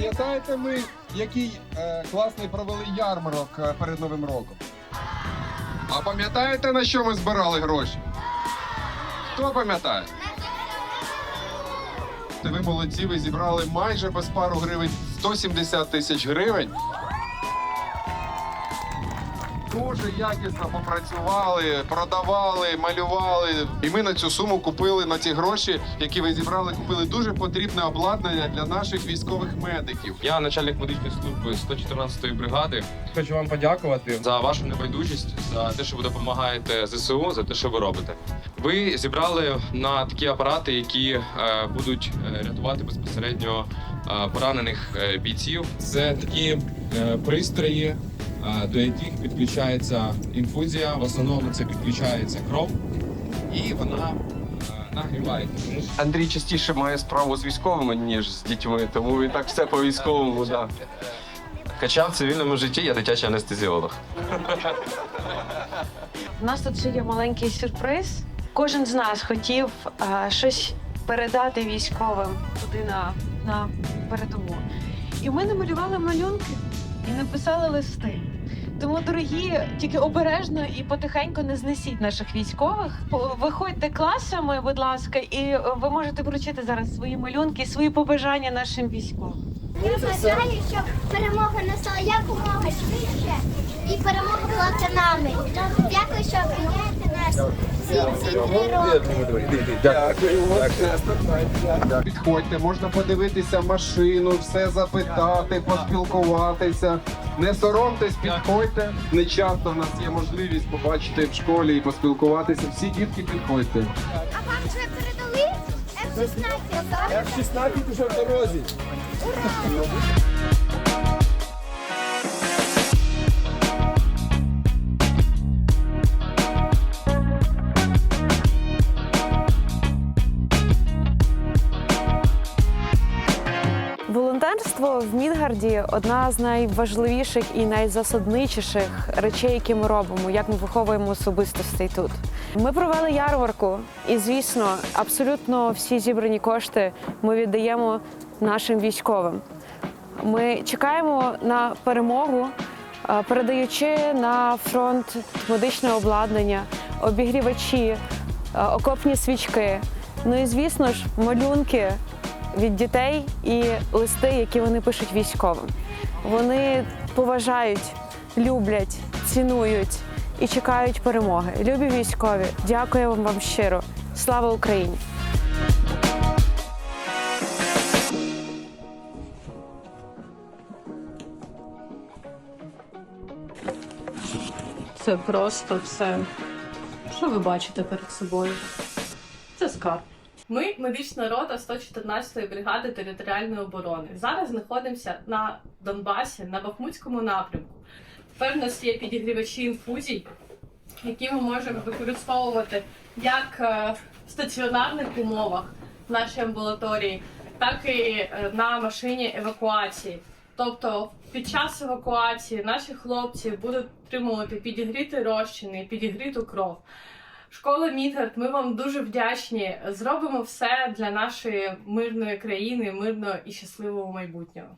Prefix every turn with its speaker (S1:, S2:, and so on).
S1: Пам'ятаєте ми, який е, класний провели ярмарок е, перед Новим роком? А пам'ятаєте, на що ми збирали гроші? Хто пам'ятає? Ви молодці, ви зібрали майже без пару гривень 170 тисяч гривень. Дуже якісно попрацювали, продавали, малювали. І ми на цю суму купили на ці гроші, які ви зібрали, купили дуже потрібне обладнання для наших військових медиків.
S2: Я начальник медичної служби 114-ї бригади. Хочу вам подякувати за вашу небайдужість, за те, що ви допомагаєте ЗСУ, за те, що ви робите. Ви зібрали на такі апарати, які е, будуть е, рятувати безпосередньо е, поранених е, бійців. Це такі е, пристрої, до яких підключається інфузія. В основному це підключається кров, і вона е, нагріває.
S3: Андрій частіше має справу з військовими, ніж з дітьми, тому він так все по військовому. Да. Хоча в цивільному житті я дитячий анестезіолог.
S4: У нас тут ще є маленький сюрприз. Кожен з нас хотів е, щось передати військовим туди на, на передову. І ми намалювали малюнки і написали листи. Тому, дорогі, тільки обережно і потихеньку не знесіть наших військових. Виходьте класами, будь ласка, і е, ви можете вручити зараз свої малюнки, свої побажання нашим військовим.
S5: Я бажаю, щоб перемога настала якомога швидше і перемога була за нами. Дякую, що прийняєте нас роки.
S1: Підходьте, можна подивитися машину, все запитати, поспілкуватися. Не соромтесь, підходьте. Не часто в нас є можливість побачити в школі і поспілкуватися. Всі дітки підходьте.
S5: А вам вже передали F-16?
S1: F-16 уже в дорозі.
S4: Волонтерство в Мідгарді одна з найважливіших і найзасадничіших речей, які ми робимо, як ми виховуємо особистостей тут. Ми провели ярмарку, і звісно, абсолютно всі зібрані кошти ми віддаємо нашим військовим. Ми чекаємо на перемогу, е, передаючи на фронт медичне обладнання, обігрівачі, е, окопні свічки. Ну і звісно ж, малюнки від дітей і листи, які вони пишуть військовим. Вони поважають, люблять, цінують і чекають перемоги. Любі військові, дякую вам щиро. Слава Україні!
S6: Це просто все. Що ви бачите перед собою? Це скарб. Ми медична рота 114-ї бригади територіальної оборони. Зараз знаходимося на Донбасі, на Бахмутському напрямку. Тепер у нас є підігрівачі інфузій, які ми можемо використовувати як е, в стаціонарних умовах нашій амбулаторії, так і е, на машині евакуації. Тобто під час евакуації наші хлопці будуть отримувати підігріти розчини, підігріту кров. Школа Мідгард, ми вам дуже вдячні. Зробимо все для нашої мирної країни, мирного і щасливого майбутнього.